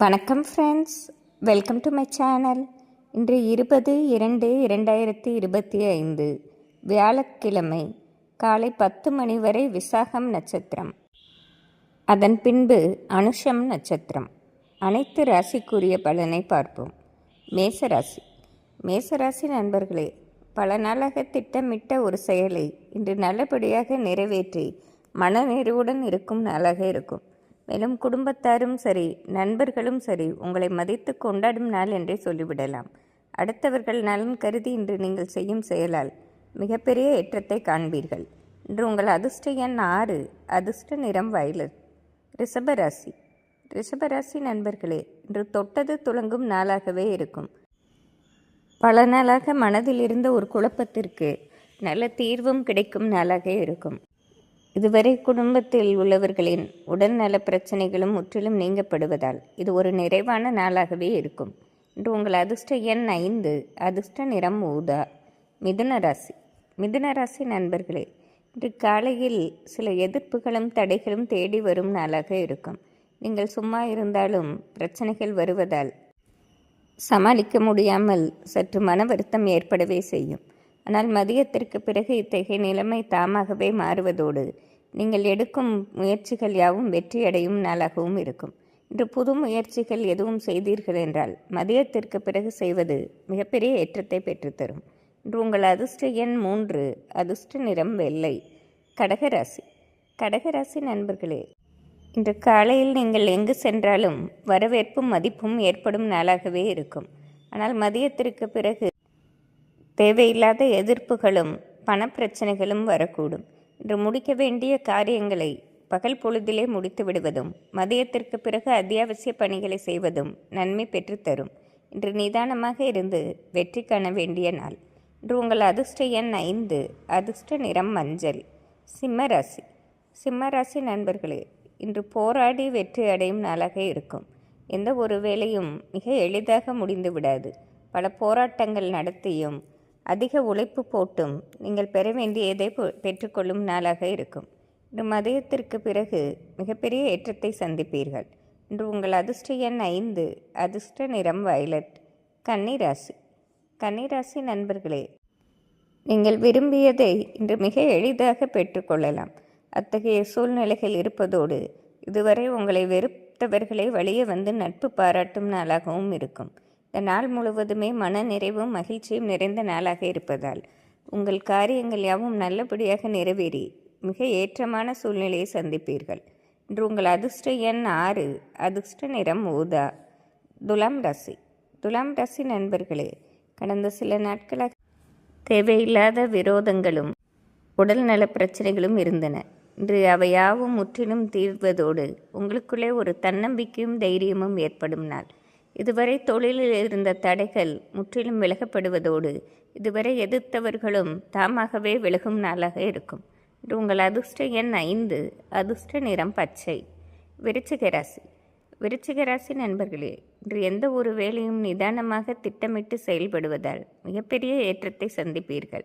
வணக்கம் friends welcome to my channel இன்று இருபது இரண்டு இரண்டாயிரத்தி இருபத்தி ஐந்து. வியாழக்கிழமை காலை பத்து மணி வரை விசாகம் நட்சத்திரம். அதன் பின்பு அனுஷம் நட்சத்திரம். அனைத்து ராசிக்குரிய பலனை பார்ப்போம். மேசராசி. மேசராசி நண்பர்களே பல நாளாக திட்டமிட்ட ஒரு செயலை இன்று நல்லபடியாக நிறைவேற்றி மனநிறைவுடன் இருக்கும் நாளாக இருக்கும். மேலும் குடும்பத்தாரும் சரி நண்பர்களும் சரி உங்களை மதித்து கொண்டாடும் நாள் என்றே சொல்லிவிடலாம். அடுத்தவர்கள் நலன் கருதி இன்று நீங்கள் செய்யும் செயலால் மிகப்பெரிய ஏற்றத்தை காண்பீர்கள். இன்று உங்கள் அதிர்ஷ்ட எண் ஆறு அதிர்ஷ்ட நிறம் வயலட். ரிஷபராசி ரிஷபராசி நண்பர்களே இன்று தொட்டது துளங்கும் நாளாகவே இருக்கும். பல நாளாக மனதில் இருந்த ஒரு குழப்பத்திற்கு நல்ல தீர்வும் கிடைக்கும் நாளாக இருக்கும். இதுவரை குடும்பத்தில் உள்ளவர்களின் உடல்நல பிரச்சனைகளும் முற்றிலும் நீங்கப்படுவதால் இது ஒரு நிறைவான நாளாகவே இருக்கும். இன்று உங்கள் அதிர்ஷ்ட எண் ஐந்து அதிர்ஷ்ட நிறம் ஊதா மிதுன ராசி. மிதுன ராசி நண்பர்களே இன்று காலையில் சில எதிர்ப்புகளும் தடைகளும் தேடி வரும் நாளாக இருக்கும். நீங்கள் சும்மா இருந்தாலும் பிரச்சனைகள் வருவதால் சமாளிக்க முடியாமல் சற்று மன வருத்தம் ஏற்படவே செய்யும். ஆனால் மதியத்திற்கு பிறகு இத்தகைய நிலைமை தாமாகவே மாறுவதோடு நீங்கள் எடுக்கும் முயற்சிகள் யாவும் வெற்றியடையும் நாளாகவும் இருக்கும். இன்று புது முயற்சிகள் எதுவும் செய்தீர்கள் என்றால் மதியத்திற்கு பிறகு செய்வது மிகப்பெரிய ஏற்றத்தை பெற்றுத்தரும். இன்று உங்கள் அதிர்ஷ்ட எண் மூன்று அதிர்ஷ்ட நிறம் வெள்ளை கடகராசி கடகராசி நண்பர்களே இன்று காலையில் நீங்கள் எங்கு சென்றாலும் வரவேற்பும் மதிப்பும் ஏற்படும் நாளாகவே இருக்கும். ஆனால் மதியத்திற்கு பிறகு தேவையில்லாத எதிர்ப்புகளும் பணப்பிரச்சனைகளும் வரக்கூடும். முடிக்க வேண்டிய காரியங்களை பகல் பொழுதிலே முடித்து விடுவதும் மதியத்திற்கு பிறகு அத்தியாவசிய பணிகளை செய்வதும் நன்மை பெற்றுத்தரும் இன்று நிதானமாக இருந்து வெற்றி காண வேண்டிய நாள். இன்று உங்கள் அதிர்ஷ்ட எண் ஐந்து அதிர்ஷ்ட நிறம் மஞ்சள் சிம்மராசி சிம்மராசி நண்பர்களே இன்று போராடி வெற்றி அடையும் நாளாக இருக்கும். எந்த ஒரு வேலையும் மிக எளிதாக முடிந்து விடாது. பல போராட்டங்கள் நடத்தியும் அதிக உழைப்பு போட்டும் நீங்கள் பெற வேண்டியதை பெற்றுக்கொள்ளும் நாளாக இருக்கும். இன்று மதியத்திற்கு பிறகு மிகப்பெரிய ஏற்றத்தை சந்திப்பீர்கள். இன்று உங்கள் அதிர்ஷ்ட எண் ஐந்து அதிர்ஷ்ட நிறம் வயலட் கன்னிராசி. கன்னிராசி நண்பர்களே நீங்கள் விரும்பியதை இன்று மிக எளிதாக பெற்றுக்கொள்ளலாம். அத்தகைய சூழ்நிலைகள் இருப்பதோடு இதுவரை உங்களை வெறுத்தவர்களை வழியே வந்து நட்பு பாராட்டும் நாளாகவும் இருக்கும். இந்த நாள் முழுவதுமே மன நிறைவும் மகிழ்ச்சியும் நிறைந்த நாளாக இருப்பதால் உங்கள் காரியங்கள் யாவும் நல்லபடியாக நிறைவேறி மிக ஏற்றமான சூழ்நிலையை சந்திப்பீர்கள். இன்று உங்கள் அதிர்ஷ்ட எண் ஆறு அதிர்ஷ்ட நிறம் ஊதா துலாம் ராசி. துலாம் ராசி நண்பர்களே கடந்த சில நாட்களாக தேவையில்லாத விரோதங்களும் உடல்நல பிரச்சனைகளும் இருந்தன. இன்று அவையாவும் முற்றிலும் தீர்வதோடு உங்களுக்குள்ளே ஒரு தன்னம்பிக்கையும் தைரியமும் ஏற்படும் நாள். இதுவரை தொழிலில் இருந்த தடைகள் முற்றிலும் விலகப்படுவதோடு இதுவரை எதிர்த்தவர்களும் தாமாகவே விலகும் நாளாக இருக்கும். இது உங்கள் அதிர்ஷ்ட எண் ஐந்து அதிர்ஷ்ட நிறம் பச்சை. விருச்சிக ராசி. விருச்சிக ராசி நண்பர்களே இன்று எந்த ஒரு வேலையும் நிதானமாக திட்டமிட்டு செயல்படுவதால் மிகப்பெரிய ஏற்றத்தை சந்திப்பீர்கள்.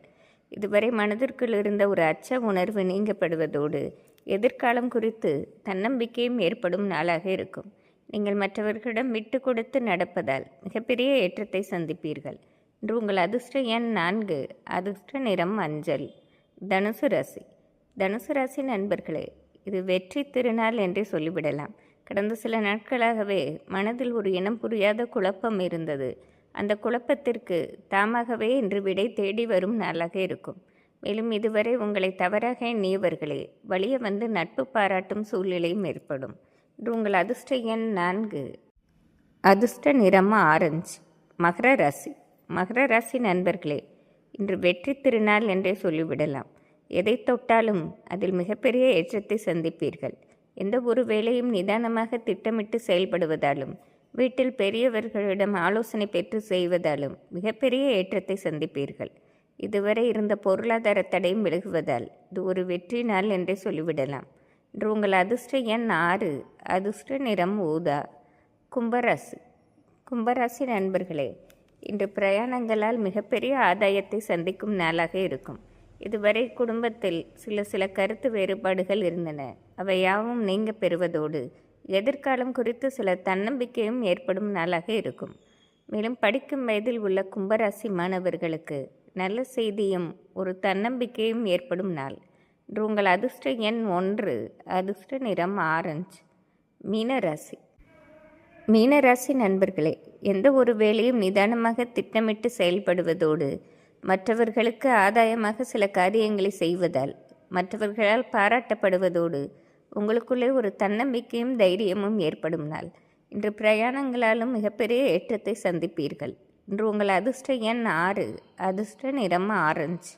இதுவரை மனதிற்குள் இருந்த ஒரு அச்ச உணர்வு நீங்கப்படுவதோடு எதிர்காலம் குறித்து தன்னம்பிக்கையும் ஏற்படும் நாளாக இருக்கும். நீங்கள் மற்றவர்களிடம் விட்டு கொடுத்து நடப்பதால் மிகப்பெரிய ஏற்றத்தை சந்திப்பீர்கள். இன்று உங்கள் அதிர்ஷ்ட எண் நான்கு அதிர்ஷ்ட நிறம் மஞ்சள். தனுசு ராசி. தனுசு ராசி நண்பர்களே இது வெற்றி திருநாள் என்றே சொல்லிவிடலாம். கடந்த சில நாட்களாகவே மனதில் ஒரு இனம் புரியாத குழப்பம் இருந்தது. அந்த குழப்பத்திற்கு தாமாகவே இன்று விடை தேடி வரும் நாளாக இருக்கும். மேலும் இதுவரை உங்களை தவறாக எண்ணியவர்களே வழிய வந்து நட்பு பாராட்டும் சூழ்நிலையும் ஏற்படும். உங்கள் அதிர்ஷ்ட எண் நான்கு. அதிர்ஷ்ட நிறமா ஆரஞ்சு. மகர ராசி. மகர ராசி நண்பர்களே இன்று வெற்றி திருநாள் என்றே சொல்லிவிடலாம். எதை தொட்டாலும் அதில் மிகப்பெரிய ஏற்றத்தை சந்திப்பீர்கள். எந்த ஒரு வேலையும் நிதானமாக திட்டமிட்டு செயல்படுவதாலும் வீட்டில் பெரியவர்களிடம் ஆலோசனை பெற்று செய்வதாலும் மிகப்பெரிய ஏற்றத்தை சந்திப்பீர்கள். இதுவரை இருந்த பொருளாதார தடையும் விலகுவதால் இது ஒரு வெற்றி நாள் என்றே சொல்லிவிடலாம். இன்று உங்கள் அதிர்ஷ்ட எண் ஆறு. அதிர்ஷ்ட நிறம் ஊதா. கும்பராசி. கும்பராசி நண்பர்களே இன்று பிரயாணங்களால் மிகப்பெரிய ஆதாயத்தை சந்திக்கும் நாளாக இருக்கும். இதுவரை குடும்பத்தில் சில சில கருத்து வேறுபாடுகள் இருந்தன. அவை யாவும் நீங்க பெறுவதோடு எதிர்காலம் குறித்து சில தன்னம்பிக்கையும் ஏற்படும் நாளாக இருக்கும். மேலும் படிக்கும் வயதில் உள்ள கும்பராசி மாணவர்களுக்கு நல்ல செய்தியும் ஒரு தன்னம்பிக்கையும் ஏற்படும் நாள். உங்கள் அதிர்ஷ்ட எண் ஒன்று அதிர்ஷ்ட நிறம் ஆரஞ்சு மீனராசி. மீனராசி நண்பர்களே எந்த ஒரு வேலையும் நிதானமாக திட்டமிட்டு செயல்படுவதோடு மற்றவர்களுக்கு ஆதாயமாக சில காரியங்களை செய்வதால் மற்றவர்களால் பாராட்டப்படுவதோடு உங்களுக்குள்ளே ஒரு தன்னம்பிக்கையும் தைரியமும் ஏற்படும் நாள். இன்று பிரயாணங்களாலும் மிகப்பெரிய ஏற்றத்தை சந்திப்பீர்கள். இன்று உங்கள் அதிர்ஷ்ட எண் ஆறு அதிர்ஷ்ட நிறம் ஆரஞ்சு.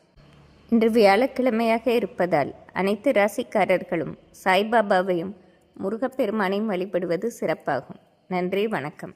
இன்று வியாழக்கிழமையாக இருப்பதால் அனைத்து ராசிக்காரர்களும் சாய்பாபாவையும் முருகப்பெருமானையும் வழிபடுவது சிறப்பாகும். நன்றி வணக்கம்.